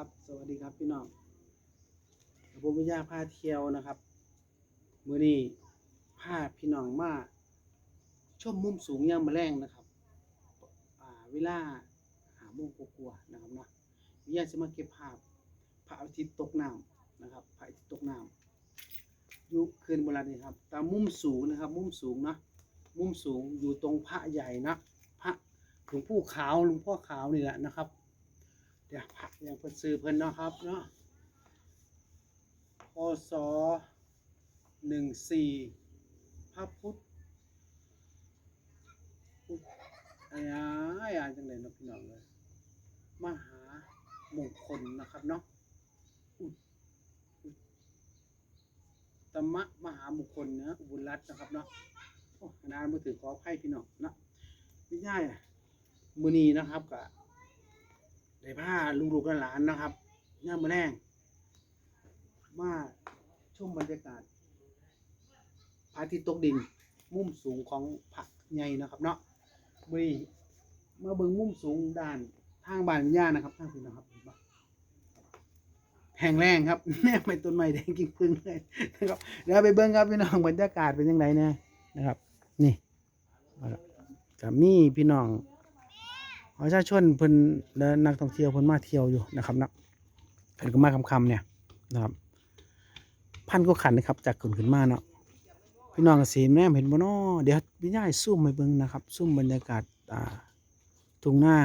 ครับ สวัสดีครับพี่น้องผมวิทยาพาเที่ยวนะครับมือนี้พาพี่น้องมาชมมุมสูงยามมื้อแรงนะครับเวลาหาโมงกว่าๆนะครับนะวิทยาจะมาเก็บภาพพระอาทิตย์ตกน้ำนะครับพระอาทิตย์ตกน้ำอยู่คืนโบราณนี่ครับตามมุมสูงนะครับ มุมสูงนะมุมสูงอยู่ตรงพระใหญ่นะพระหลวงปู่ขาวหลวงพ่อขาวนี่แหละนะครับ เดี๋ยวผักยังเพิ่นซื้อเพิ่นเนาะครับเนาะพศหนึ่งสี่พระพุทธอุ๊ยอะไรอ่านจังเลยเนาะพี่น้องเลยมหามงคลนะครับเนาะอุ๊ยอุ๊ยตมะมหามงคลเนาะอุบุญรัตน์นะครับเนาะโอ้นานมือถือขออภัยพี่น้องเนาะไม่ใช่อะมือนีนะครับกะ ได้ผ้าลูกๆหลานนะครับย่ามมาแรงมาชมบรรยากาศพระอาทิตย์ตกดิน มุมสูงของผักใหญ่นะครับ เนาะมือเมื่อเบิ่งมุมสูงด้านทางบ้านย่านะครับทางคุณนะครับแห้งแรงครับแม่ไม่ต้นไม้แดงกิ่งพึ่งเลยนะครับเดี๋ยวไปเบิ่งครับพี่น้องบรรยากาศเป็นยังไงเนี่ยนะครับ นี่กับมีพี่น้อง ประชาชนเพิ่นและนักท่องเที่ยวเพิ่นมาเที่ยวอยู่นะครับนะเพิ่นก็มาคำๆเนี่ยนะครับ พันก็ขันนะครับ จากขึ้นขึ้นมาเนาะพี่น้องก็สีแนมเห็นบ่น้อเดี๋ยวพี่ย่ายซุ่มไปเบิ่งนะครับซุ่มบรรยากาศอ่าทุ่งนา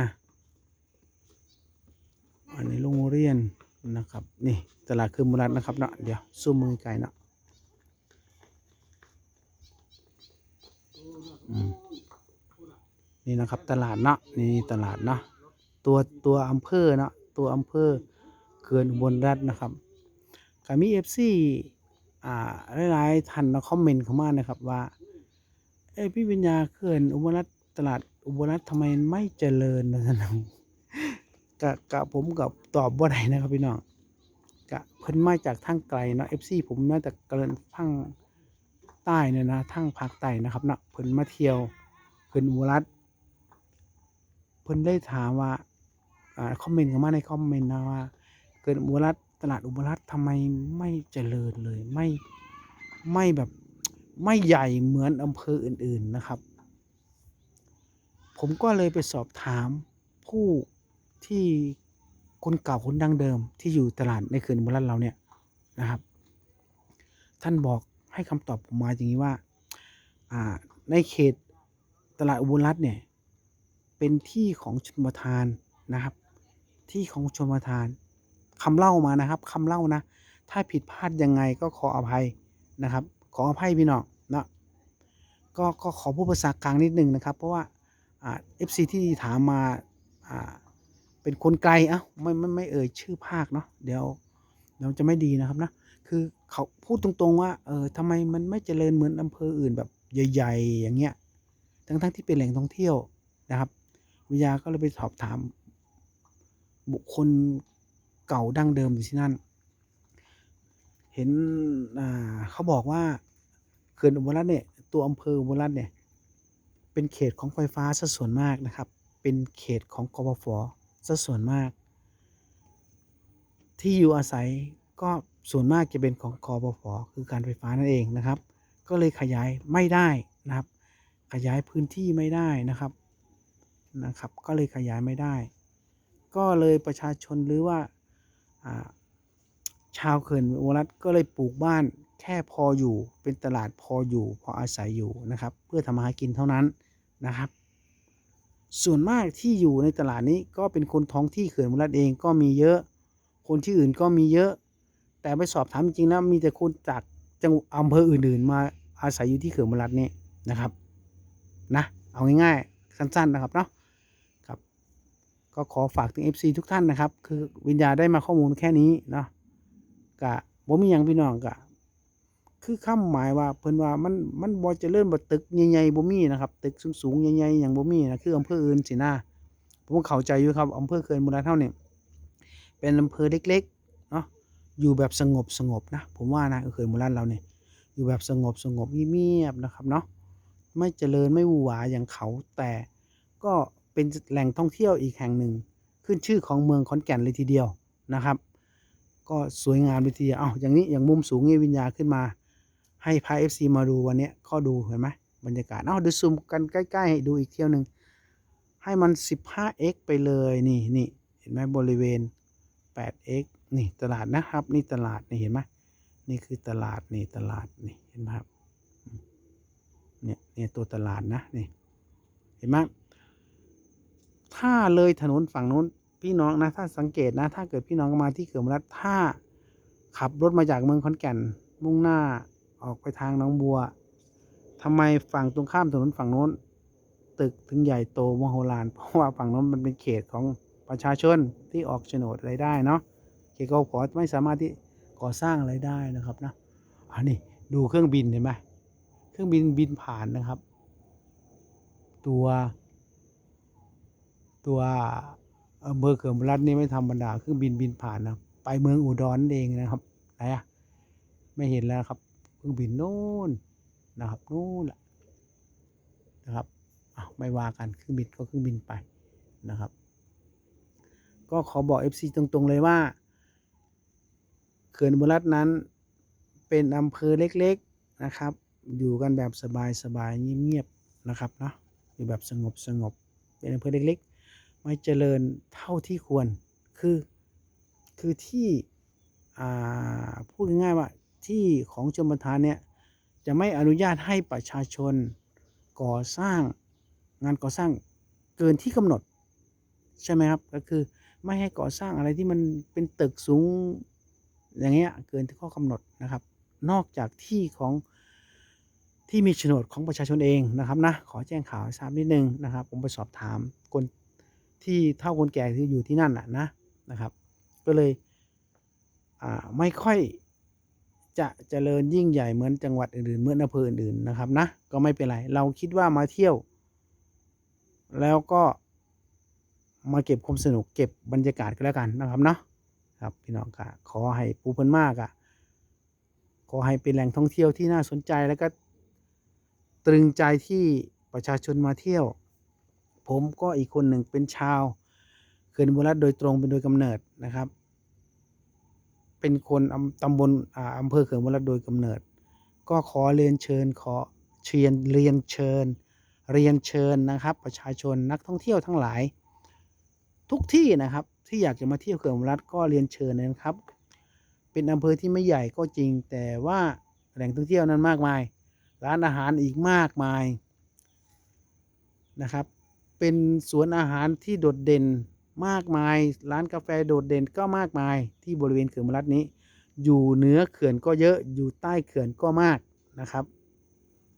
อันนี้โรงเรียนนะครับ นี่ตลาดคือมุรัตนะครับเนาะเดี๋ยวซุ่มมือไกลเนาะอืม นี่นะครับ ตลาดเนาะนี่ตลาดเนาะตัวตัวอำเภอเนาะตัวอำเภอเขื่อนอุบลรัฐนะครับก็มีเอฟซีอ่าหลายๆท่านนาะคอมเมนต์เข้ามานะครับว่าเอ้พี่วิญญาเขื่อนอุบลรัฐตลาดอุบลรัฐทำไมไม่เจริญนะท่านน้องกะกะผมกับตอบว่าไดนะครับพี่น้องกะเพิ่นมาจากทางไกลเนาะเอฟซีผมมาจากเกินทางใต้เนี่ยนะทางภาคใต้นะครับเนาะเพิ่นมาเที่ยวเขื่อนอุบลรัฐ พิ่นได้ถามว่าอ่าคอมเมนต์เข้ามาในคอมเมนต์นะว่า เกิดอุบลรัฐตลาดอุบลรัฐทำไมไม่เจริญเลยไม่ไม่แบบไม่ใหญ่เหมือนอำเภออื่น ๆนะครับ ผมก็เลยไปสอบถามผู้ที่คนเก่าคนดังเดิมที่อยู่ตลาดในเขื่อนอุบลรัฐเราเนี่ยนะครับ ท่านบอกให้คำตอบผมมาอย่างนี้ว่าในเขตตลาดอุบลรัฐเนี่ย เป็นที่ของชนประทานนะครับ ที่ของชนประทานคำเล่ามานะครับคำเล่านะ ถ้าผิดพลาดยังไงก็ขออภัยนะครับ ขออภัยพี่น้องเนาะก็ก็ขอพูดภาษากลางนิดนึงนะครับ เพราะว่าอ่าเอฟซีที่ถามมาอ่าเป็นคนไกลเอ้าไม่ไม่ไม่เอ่ยชื่อภาคเนาะเดี๋ยวเดี๋ยวจะไม่ดีนะครับนะคือเขาพูดตรงๆว่าเออทำไมมันไม่เจริญเหมือนอำเภออื่นแบบใหญ่ ๆ อย่างเงี้ยทั้งๆที่เป็นแหล่งท่องเที่ยวนะครับ วิยาก็เลยไปสอบถาม บุคคลเก่าดั้งเดิมอยู่ที่นั่น เห็นเขาบอกว่าเขื่อนอุบลรัตน์เนี่ยตัวอำเภออุบลรัตน์เนี่ยเป็นเขตของไฟฟ้าซะส่วนมากนะครับ เป็นเขตของกบฟซะส่วนมาก ที่อยู่อาศัยก็ส่วนมากจะเป็นของกบฟคือการไฟฟ้านั่นเองนะครับ ก็เลยขยายไม่ได้นะครับ ขยายพื้นที่ไม่ได้นะครับ นะครับ ก็เลยขยายไม่ได้ ก็เลยประชาชนหรือว่าชาวเขื่อนอุบลรัตก็เลยปลูกบ้านแค่พออยู่เป็นตลาดพออยู่พออาศัยอยู่นะครับ เพื่อทำมาหากินเท่านั้นนะครับ ส่วนมากที่อยู่ในตลาดนี้ก็เป็นคนท้องที่เขื่อนอุบลรัตเองก็มีเยอะ คนที่อื่นก็มีเยอะ แต่ไปสอบถามจริงๆแล้วมีแต่คนจากจังหวัดอำเภออื่น ๆ มาอาศัยอยู่ที่เขื่อนอุบลรัตนี่นะครับนะเอาง่ายๆสั้นๆนะครับเนาะ ก็ขอฝากถึง FC ทุกท่านนะครับ คือวิญญาได้มาข้อมูลแค่นี้เนาะกะบ่มีหยังพี่น้องกะ คือคำหมายว่าเพิ่นว่ามันมันบ่เจริญบ่ตึกใหญ่ๆบ่มีนะครับตึกสูงๆใหญ่ๆหยังบ่มีนะคืออำเภออื่นสินะผมเข้าใจอยู่ครับอำเภอเขื่อนบุรีเท่าเนี่ยเป็นอำเภอเล็กๆเนาะอยู่แบบสงบสงบๆนะผมว่านะเขื่อนบุรีเราเนี่ยอยู่แบบสงบสงบๆเงียบๆนะครับเนาะไม่เจริญไม่วือหวาอย่างเขาแต่ก็ เป็นแหล่งท่องเที่ยวอีกแห่งหนึ่ง ขึ้นชื่อของเมืองขอนแก่นเลยทีเดียวนะครับ ก็สวยงามดีทีเดียวเอ้าอย่างนี้อย่างมุมสูงนี่วิญญาขึ้นมา ให้พาเอฟซีมาดูวันนี้ยก็ดูเห็นไหมบรรยากาศเอาดี๋ยวซูมกันใกล้ๆให้ดูอีกเที่ยวหนึ่งให้มัน 15x ไปเลยนี่นี่เห็นไหมบริเวณ 8x นี่ตลาดนะครับ นี่ตลาดนี่เห็นไหมนี่คือตลาดนี่ตลาดนี่เห็นไหมครับเนี่ยเนี่ยตัวตลาดนะนี่เห็นไหม ถ้าเลยถนนฝั่งนู้น พี่น้องนะ ถ้าสังเกตนะ ถ้าเกิดพี่น้องมาที่เขื่อนรัฐถ้าขับรถมาจากเมืองขอนแก่น มุ่งหน้าออกไปทางหน้องบัวทำไมฝั่งตรงข้ามถนนฝั่งโน้น ตึกถึงใหญ่โตมโหฬารเพราะว่าฝั่งโน้นมันเป็นเขตของประชาชนที่ออกโฉนดอะไรได้เนาะเขตกขอไม่สามารถที่ก่อสร้างอะไรได้นะครับนะอันนี้ดูเครื่องบินเห็นไหมเครื่องบินบินผ่านนะครับ ตัว ตัวอำเภอเขื่อนบุรัฐนี่ไม่ธรรมดาเครื่องบินบินผ่านนะไปเมืองอุดรเองนะครับไหนอะไม่เห็นแล้วครับเครื่องบินโน่นนะครับโน่นแหละนะครับอ้าวไม่ว่ากันเครื่องบินก็เครื่องบินไปนะครับ ก็ขอบอก FC ตรงๆเลยว่าเขื่อนบุรัตน์นั้นเป็นอำเภอเล็กๆนะครับ อยู่กันแบบสบายๆเงียบๆนะครับเนาะอยู่แบบสงบสงบๆเป็นอำเภอเล็กๆ ไม่เจริญเท่าที่ควร คือ คือที่อาพูดง่ายๆว่าที่ของชมประทานเนี่ยจะไม่อนุญาตให้ประชาชนก่อสร้างงานก่อสร้างเกินที่กำหนด ใช่ไหมครับ ก็คือไม่ให้ก่อสร้างอะไรที่มันเป็นตึกสูงอย่างเงี้ยเกินที่ข้อกำหนดนะครับ นอกจากที่ของที่มีโฉนดของประชาชนเองนะครับนะขอแจ้งข่าวให้ทราบนิดนึงนะครับ ผมไปสอบถามคน ที่เท่าคนแก่ที่อยู่ที่นั่นน่ะนะนะครับ ก็เลยอ่าไม่ค่อยจะเจริญยิ่งใหญ่เหมือนจังหวัดอื่นๆเหมือนอำเภออื่นๆนะครับนะก็ไม่เป็นไร เราคิดว่ามาเที่ยว แล้วก็มาเก็บความสนุกเก็บบรรยากาศกันแล้วกันนะครับเนาะครับพี่น้องก็ขอให้ปูเพิ่นมากอะขอให้เป็นแหล่งท่องเที่ยวที่น่าสนใจแล้วก็ตรึงใจที่ประชาชนมาเที่ยว ผมก็อีกคนหนึ่งเป็นชาวเขื่อนบุรัตโดยตรงเป็นโดยกำเนิดนะครับ เป็นคนอำตำบลอ่าอำเภอเขื่อนบุรัตโดยกำเนิด ก็ขอเรียนเชิญขอเชียนเรียนเชิญ เรียนเชิญนะครับ ประชาชนนักท่องเที่ยวทั้งหลาย ทุกที่นะครับที่อยากจะมาเที่ยวเขื่อนบุรัตก็เรียนเชิญนะครับ เป็นอำเภอที่ไม่ใหญ่ก็จริง แต่ว่าแหล่งท่องเที่ยวนั้นมากมาย ร้านอาหารอีกมากมายนะครับ เป็นสวนอาหารที่โดดเด่นมากมาย ร้านกาแฟโดดเด่นก็มากมาย ที่บริเวณเขื่อนบุรีรัตน์นี้ อยู่เหนือเขื่อนก็เยอะอยู่ใต้เขื่อนก็มากนะครับ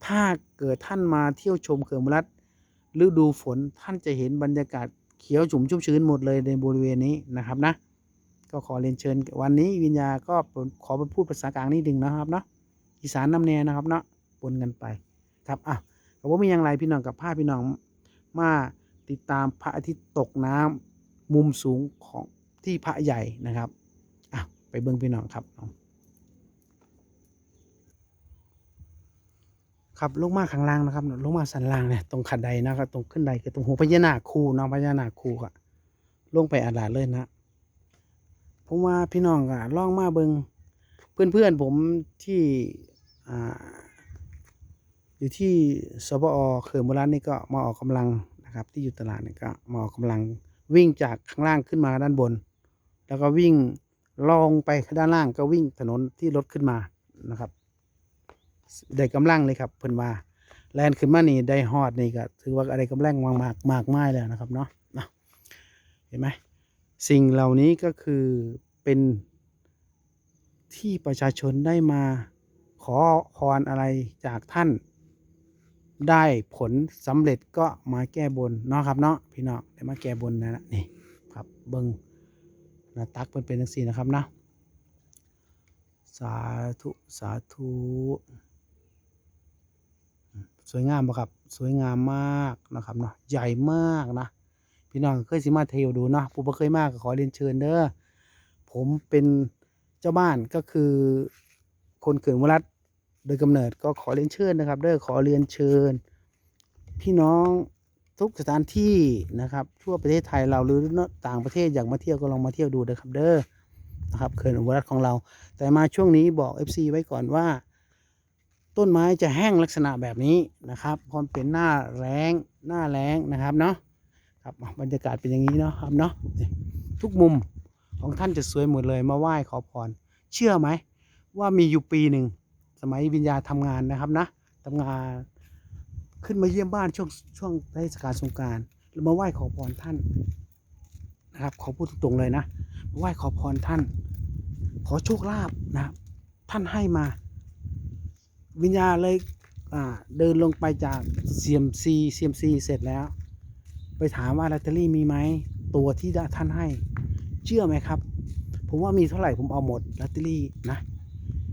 ถ้าเกิดท่านมาเที่ยวชมเขื่อนบุรีรัตน์ฤดูฝนท่านจะเห็นบรรยากาศเขียวชุ่มชุ่มชื้นหมดเลยในบริเวณนี้นะครับนะก็ขอเรียนเชิญวันนี้วิญญาก็ขอไปพูดภาษากลางนิดนึงนะครับเนาะอีสานน้ำแน่นะครับเนาะปนกันไปครับอะแต่ว่ามีอย่างไรพี่น้องกับภาพพี่น้องมา ติดตามพระอาทิตย์ตกน้ำมุมสูงของที่พระใหญ่นะครับอะไปเบิ้งพี่น้องครับครับลงมาข้างล่างนะครับลงมาสันล่างเนี่ยตรงขัดใดนะครับตรงขึ้นใดคือตรงหัวพญานาคคูเนาะพญานาคคูอะลงไปอาลาเลยนะผมว่าพี่น้องอะล่องมาเบิงเพื่อนเพื่อนๆผมที่อ่าอยู่ที่สปอเขื่อนโบราณนี่ก็มาออกกำลัง นะครับ ที่อยู่ตลาดนี่ยก็มาออกกำลังวิ่งจากข้างล่างขึ้นมาด้านบน แล้วก็วิ่งลองไปด้านล่างก็วิ่งถนนที่รถขึ้นมานะครับ ได้กำลังเลยครับเพิ่นว่าแลนขึ้นมานี่ได้ฮอดนี่ก็ถือว่าอะไรกำลังมากมากมากไม้แล้วนะครับเนาะเนาะเห็นไหมสิ่งเหล่านี้ก็คือเป็นที่ประชาชนได้มาขอพรอะไรจากท่าน ได้ผลสำเร็จก็มาแก้บนเนาะครับเนาะพี่น้องได้มาแก้บนนะนี่ครับเบิงนาตักเป็นเป็นจังสี่นะครับนะสาธุสาธุสวยงามปะครับสวยงามมากนะครับเนาะใหญ่มากนะพี่น้องเคยสิมาเทียวดูเนาะผู้บ่เคยมาก็ขอเรียนเชิญเด้อผมเป็นเจ้าบ้านก็คือคนเขื่อนวรัตน์ โดยกำเนิดก็ขอเรียนเชิญนะครับเด้อขอเรียนเชิญ พี่น้องทุกสถานที่นะครับทั่วประเทศไทยเราหรือต่างประเทศอยากมาเที่ยวก็ลองมาเที่ยวดูนะครับเด้อนะครับเขื่อนอุบลรัตน์ของเรา แต่มาช่วงนี้บอก FC ไว้ก่อนว่า ต้นไม้จะแห้งลักษณะแบบนี้นะครับพราะมันเป็นหน้าแรงหน้าแรงนะครับเนาะครับบรรยากาศเป็นอย่างนี้เนาะครับเนาะทุกมุมของท่านจะสวยหมดเลยมาไหว้ขอพร เชื่อไหมว่ามีอยู่ปีหนึ่ง สมัยวิญญาทำงานนะครับนะทำงานขึ้นมาเยี่ยมบ้านช่วงช่วงเทศกาลสงการแล้วมาไหว้ขอพรท่านนะครับขอพูดตรงๆเลยนะมาไหว้ขอพรท่าน ขอโชคลาภนะครับท่านให้มา วิญญาเลยเดินลงไปจากเซียมซีเซียมซีเสร็จแล้ว ไปถามว่าลอตเตอรี่มีไหมตัวที่ท่านให้ เชื่อไหมครับ ผมว่ามีเท่าไหร่ผมเอาหมดลอตเตอรี่นะ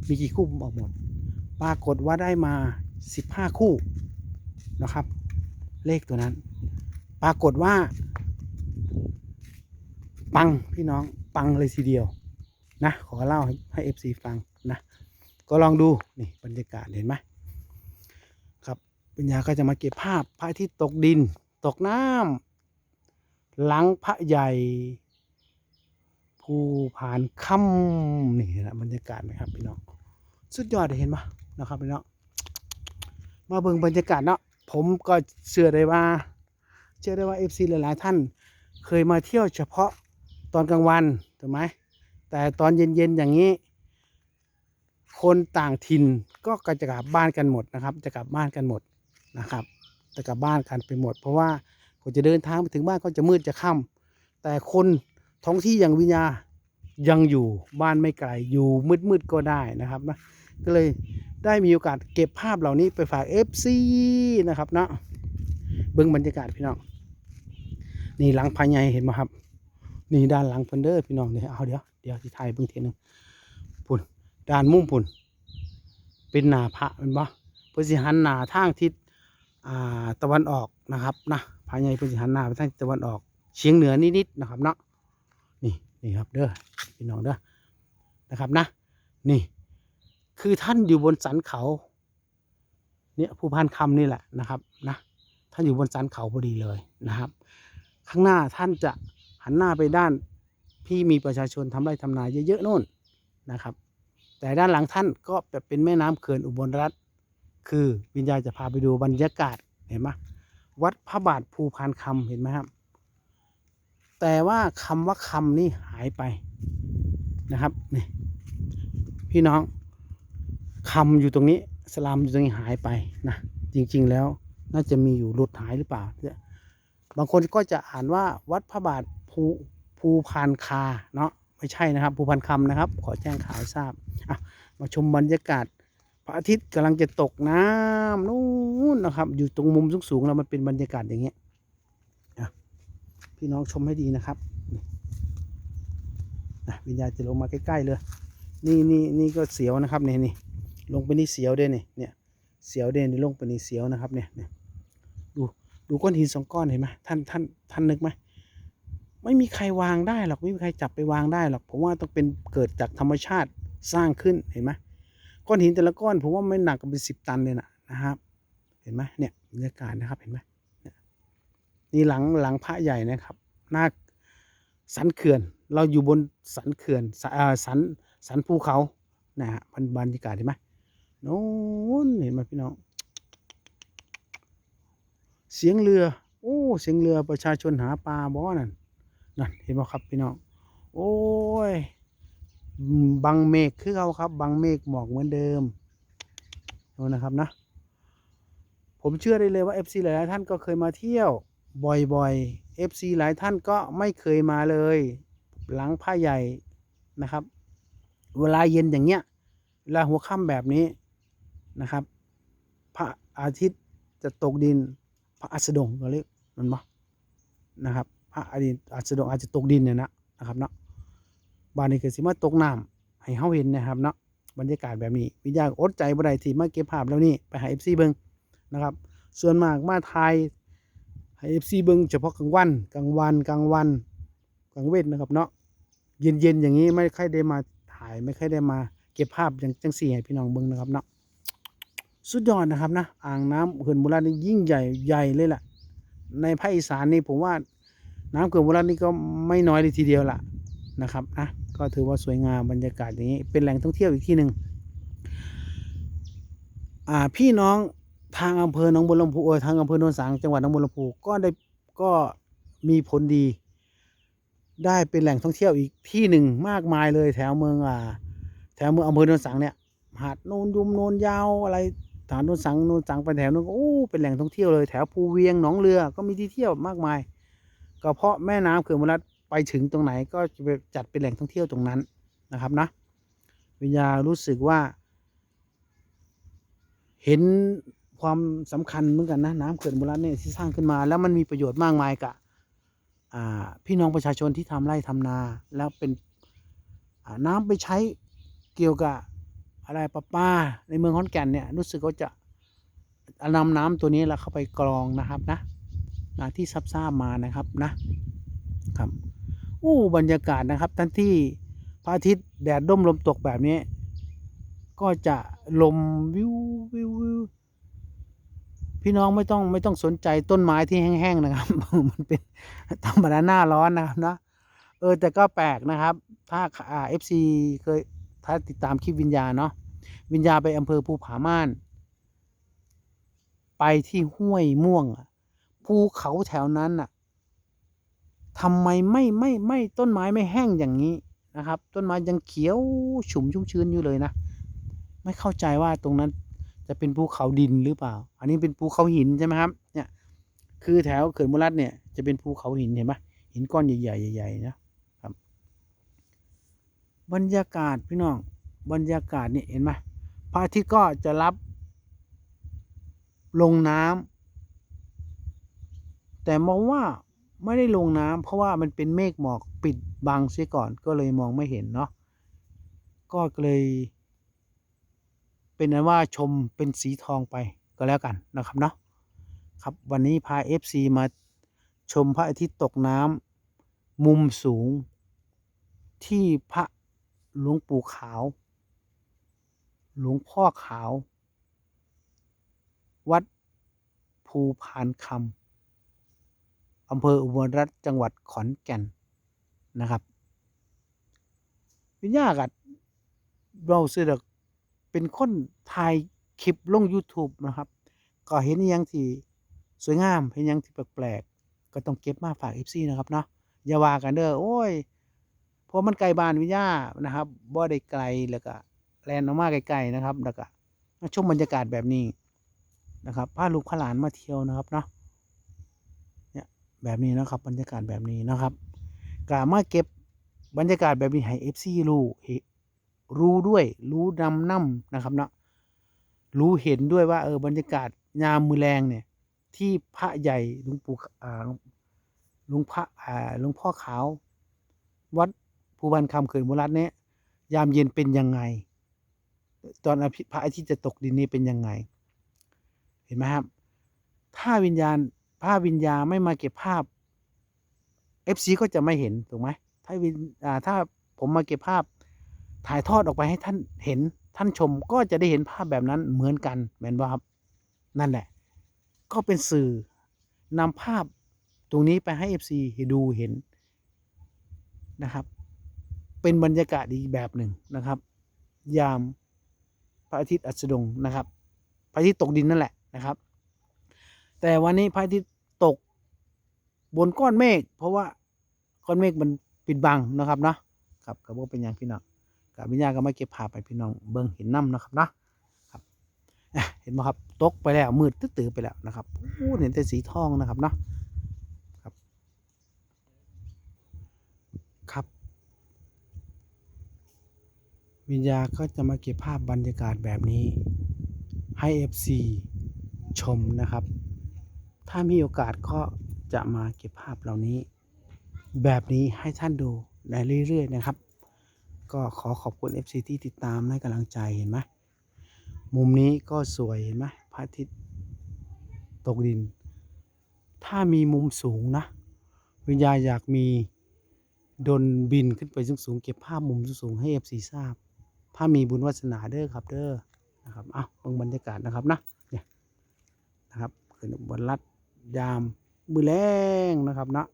มีกี่คู่ผมเอาหมด ปรากฏว่าได้มา 15 คู่นะครับ เลขตัวนั้น ปรากฏว่า ปังพี่น้องปังเลยทีเดียวนะขอเล่าให้ให้ FC ฟังนะ ก็ลองดูนี่บรรยากาศเห็นไหมครับปัญญาก็จะมาเก็บภาพพระอาทิตย์ตกดิน ตกน้ำหลังพระใหญ่ภูผ่านค่ำนี่นะบรรยากาศนะครับพี่น้อง สุดยอดเลยเห็นปะ นะครับพี่น้องมาเบิ่งบรรยากาศเนาะผมก็เชื่อได้ว่าเชื่อได้ว่า FC หลาย ๆ ท่านเคยมาเที่ยวเฉพาะตอนกลางวันถูกไหมแต่ตอนเย็น ๆ อย่างนี้ คนต่างถิ่นก็จะกลับบ้านกันหมดนะครับ จะกลับบ้านกันหมดนะครับ จะกลับบ้านกันไปหมด เพราะว่าก็จะเดินทางไปถึงบ้านก็จะมืดจะค่ำแต่คนท้องที่อย่างวิญญายังอยู่บ้านไม่ไกลอยู่มืดๆก็ได้นะครับนะก็เลย ได้มีโอกาสเก็บภาพเหล่านี้ไปฝาก FC นะครับเนาะเบิ้งบรรยากาศพี่น้องนี่หลังภายในเห็นไหมครับ นี่ด้านหลังเพิ่นเด้อพี่น้องเนี่ยเอาเดี๋ยวเดี๋ยวที่ไทยเบิ่งเทีนึงพุ่นด้านมุมพุ่นเป็นหนาพระเป็นบ่เพิ่นสิหันหนาทางทิศอ่าตะวันออกนะครับนะภายในเพิ่นสิหันหนาไปทางตะวันออกเฉียงเหนือนิดๆนะครับเนาะนี่นี่ครับเด้อพี่น้องเด้อนะครับนะนี่ คือท่านอยู่บนสันเขา เนี่ยภูพานคำนี่แหละนะครับนะท่านอยู่บนสันเขาพอดีเลยนะครับ ข้างหน้าท่านจะหันหน้าไปด้านที่มีประชาชนทำไร่ทำนาเยอะๆโน่นนะครับ แต่ด้านหลังท่านก็แบบเป็นแม่น้ำเขื่อนอุบลรัฐ คือวิญญาณจะพาไปดูบรรยากาศเห็นไหมวัดพระบาทภูพานคำเห็นไหมครับ แต่ว่าคำว่าคำนี่หายไปนะครับนี่พี่น้อง คำอยู่ตรงนี้สลามอยู่ตรงนี้หายไปนะจริง ๆ แล้วน่าจะมีอยู่หลุดหายหรือเปล่า บางคนก็จะอ่านว่าวัดพระบาทภูภูพานคาเนาะไม่ใช่นะครับภูพานคำนะครับ ขอแจ้งข่าวทราบอะมาชมบรรยากาศ พระอาทิตย์กำลังจะตกน้ำนู่นนะครับ อยู่ตรงมุมสูงๆแล้วมันเป็นบรรยากาศอย่างเงี้ยพี่น้องชมให้ดีนะครับนะวิญญาณจะลงมาใกล้ๆเลย นี่นี่นี่ก็เสียวนะครับนี่นี่ ลงไปนี่เสียวเด้นี่เนี่ยเสียวเด้นี่ลงไปนี่เสียวนะครับเนี่ยเนี่ยดูดูก้อนหินสองก้อนเห็นไหมท่านท่านท่านนึกไหมไม่มีใครวางได้หรอกไม่มีใครจับไปวางได้หรอกผมว่าต้องเป็นเกิดจากธรรมชาติสร้างขึ้นเห็นไหมก้อนหินแต่ละก้อนผมว่าไม่หนักกว่าเป็นสิบตันเลยนะนะครับ เห็นไหมเนี่ยบรรยากาศนะครับเห็นไหมเนี่ยนี่หลังหลังพระใหญ่นะครับหน้าสันเขื่อน เราอยู่บนสันเขื่อนสอ่าสันสันภูเขานะฮะบรรบรรยากาศเห็นไหม โน้นเห็นไหมพี่น้อง เสียงเรือ โอ้ เสียงเรือประชาชนหาปลาบ่อนั่นนั่นเห็นไหมครับพี่น้อง โอ้ย บังเมฆคือเขาครับ บังเมฆหมอกเหมือนเดิมดูนะครับนะ ผมเชื่อได้เลยว่า FC หลายๆท่านก็เคยมาเที่ยวบ่อยๆ FC หลายท่านก็ไม่เคยมาเลย หลังผ้าใหญ่นะครับ เวลาเย็นอย่างเงี้ยเวลาหัวค่ำแบบนี้ นะครับ พระอาทิตย์จะตกดิน พระอัสดงก็เรียกมันบ่นะครับ พระอดีตย์อัสดงอาจจะตกดินเนี่ยนะนะครับเนาะบานนี้ก็สิมาตกน้ำให้เฮาเห็นนะครับเนาะบรรยากาศแบบนี้วิญญาณอดใจบ่ได้ที่มาเก็บภาพแล้วนี่ไปหา FC เบิงนะครับ ส่วนมากมาไทยให้ FC เบิงเฉพาะกลางวันกลางวันกลางวันกลางเวทนะครับเนาะเย็นๆอย่างนี้ไม่ค่อยได้มาถ่ายไม่ค่อยได้มาเก็บภาพอย่างจังสี่ให้พี่น้องเบิงนะครับเนาะ สุดยอดนะครับนะอ่างน้ำเขื่อนโบราณนี่ยิ่งใหญ่ใหญ่เลยล่ะ ในภาคอีสานนี่ผมว่าน้ำเขื่อนโบราณนี่ก็ไม่น้อยเลยทีเดียวล่ะนะครับนะก็ถือว่าสวยงามบรรยากาศอย่างนี้ เป็นแหล่งท่องเที่ยวอีกที่หนึ่งอ่าพี่น้องทางอำเภอหนองบัวลำพูทางอำเภอโนนสังจังหวัดหนองบัวลำพูก็ได้ก็มีผลดี ได้เป็นแหล่งท่องเที่ยวอีกที่หนึ่งมากมายเลยแถวเมืองอ่าแถวเมืองอำเภอโนนสังเนี่ยหาดโนนยุมโนนยาวอะไร ฐานโนนสังโนนสังไปแถวนู้นก็โอ้เป็นแหล่งท่องเที่ยวเลยแถวภูเวียงหนองเรือก็มีที่เที่ยวมากมาย ก็เพราะแม่น้ำเขื่อนมุรัดไปถึงตรงไหนก็จะจัดเป็นแหล่งท่องเที่ยวตรงนั้นนะครับนะวิญญารู้สึกว่า เห็นความสำคัญเหมือนกันนะน้ำเขื่อนมุรัดเนี่ยที่สร้างขึ้นมา แล้วมันมีประโยชน์มากมายกับพี่น้องประชาชนที่ทำไร่ทำนาแล้วเป็นน้ำไปใช้เกี่ยวกับ อะไรประปาในเมืองขอนแก่นเนี่ยรู้สึกว่าจะนำน้ำตัวนี้แหละเข้าไปกรองนะครับนะนะที่ซับซ้ามานะครับนะครับอู้บรรยากาศนะครับทั้งที่พระอาทิตย์แดดร่มลมตกแบบนี้ ก็จะลมวิววิววิวพี่น้องไม่ต้องไม่ต้องสนใจต้นไม้ที่แห้งๆนะครับ มันเป็นธรรมดาหน้าร้อนนะครับนะเออแต่ก็แปลกนะครับ ถ้าอ่าเอฟซีเคยถ้าติดตามคลิปวิญญาเนาะ วิญญาไปอำเภอภูผาม่าน ไปที่ห้วยม่วงภูเขาแถวนั้นน่ะทำไมไม่ไม่ไม่ต้นไม้ไม่แห้งอย่างนี้นะครับ ต้นไม้ยังเขียวชุ่มชุ่มชื้นอยู่เลยนะ ไม่เข้าใจว่าตรงนั้นจะเป็นภูเขาดินหรือเปล่า อันนี้เป็นภูเขาหินใช่ไหมครับเนี่ยคือแถวเขื่อนมุรัดเนี่ยจะเป็นภูเขาหินเห็นไหมหินก้อนใหญ่ๆใหญ่ๆนะครับ บรรยากาศพี่น้องบรรยากาศนี่เห็นไหม พระอาทิตย์ก็จะรับลงน้ำแต่มองว่าไม่ได้ลงน้ำเพราะว่ามันเป็นเมฆหมอกปิดบังเสียก่อนก็เลยมองไม่เห็นเนาะก็เลย เป็นนั้นว่าชมเป็นสีทองไปก็แล้วกันนะครับเนาะครับวันนี้พา FC มาชมพระอาทิตย์ตกน้ำมุมสูงที่พระหลวงปู่ขาว หลวงพ่อขาว วัดภูพานคำอำเภออุบลรัตน์จังหวัดขอนแก่นนะครับวิญญากัดเราเสือกเป็นคนถ่ายคลิปลง YouTube นะครับ ก็เห็นยังที่สวยงาม เห็นยังที่แปลกๆ ก็ต้องเก็บมาฝาก FC นะครับเนาะอย่าว่ากันเด้อโอ้ยเพราะมันไกลบ้านวิญญานะครับบ่ได้ไกลแล้วก็ แลนออกมาไกลๆนะครับแล้วก็มาชมบรรยากาศแบบนี้นะครับพาลูกพาหลานมาเที่ยวนะครับเนาะเนี่ยแบบนี้นะครับบรรยากาศแบบนี้นะครับกามาเก็บบรรยากาศแบบนี้ให้ FC รู้รู้ด้วย รู้นำนำนะครับเนาะรู้เห็นด้วยว่าเออบรรยากาศยามมือแรงเนี่ย ที่พระใหญ่หลวงปู่อ่าหลวงพระอ่าหลวงพ่อขาว วัดภูบานคำเขื่อนมุรัตเนี่ยยามเย็นเป็นยังไง ตอนอาทิตย์พระอาทิตย์จะตกดินนี่เป็นยังไง เห็นไหมครับ ถ้าวิญญาณภาพวิญญาณไม่มาเก็บภาพ FC ก็จะไม่เห็นถูกไหมถ้าวิญอ่าถ้าผมมาเก็บภาพถ่ายทอดออกไปให้ท่านเห็นท่านชมก็จะได้เห็นภาพแบบนั้นเหมือนกันแม่นบ่ครับ นั่นแหละ ก็เป็นสื่อนำภาพตรงนี้ไปให้ FC ดูเห็นนะครับ เป็นบรรยากาศอีกแบบหนึ่งนะครับ ยาม พระอาทิตย์อัสดงนะครับ พระอาทิตย์ตกดินนั่นแหละนะครับ แต่วันนี้พระอาทิตย์ตกบนก้อนเมฆเพราะว่าก้อนเมฆมันปิดบังนะครับเนาะครับกับว่าเป็นอย่างพี่น้องกับวิญญาณก็มาเก็บภาพไปพี่น้องเบิ่งเห็นน้ำนะครับเนาะครับเห็นไหมครับตกไปแล้วมืดตื้อไปแล้วนะครับโอ้เห็นแต่สีทองนะครับเนาะครับ ครับ วิญญาก็จะมาเก็บภาพบรรยากาศแบบนี้ ให้ FC ชมนะครับ ถ้ามีโอกาสก็จะมาเก็บภาพเหล่านี้ แบบนี้ให้ท่านดูในเรื่อย ๆ นะครับ ก็ขอขอบคุณ FC ที่ติดตามให้กำลังใจเห็นไหมมุมนี้ก็สวยเห็นไหมพระอาทิตย์ตกดิน ถ้ามีมุมสูงนะ วิญญาอยากมีโดนบินขึ้นไปสูงๆเก็บภาพมุมสูงๆให้ FC ทราบ ถ้ามีบุญวาสนาเด้อครับเด้อนะครับเอ้าเบิ่งบรรยากาศนะครับนะเนี่ยนะครับขึ้นบนรัดยามมือแรงนะครับเนาะ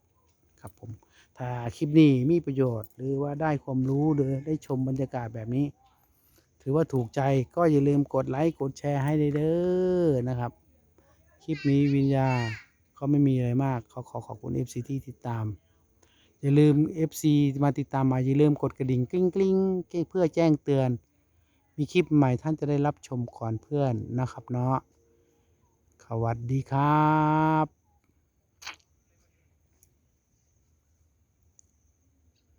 ครับผมถ้าคลิปนี้มีประโยชน์ หรือว่าได้ความรู้หรือได้ชมบรรยากาศแบบนี้ ถือว่าถูกใจก็อย่าลืมกดไลค์กดแชร์ให้เด้อนะครับ คลิปนี้วิญญาก็ไม่มีอะไรมากขอขอขอบคุณ FC ที่ติดตาม อย่าลืม FC มาติดตามมาอย่าลืมกดกระดิ่งกริ๊งกริ๊งกริ๊งเพื่อแจ้งเตือน มีคลิปใหม่ท่านจะได้รับชมก่อนเพื่อนนะครับเนาะสวัสดีครับ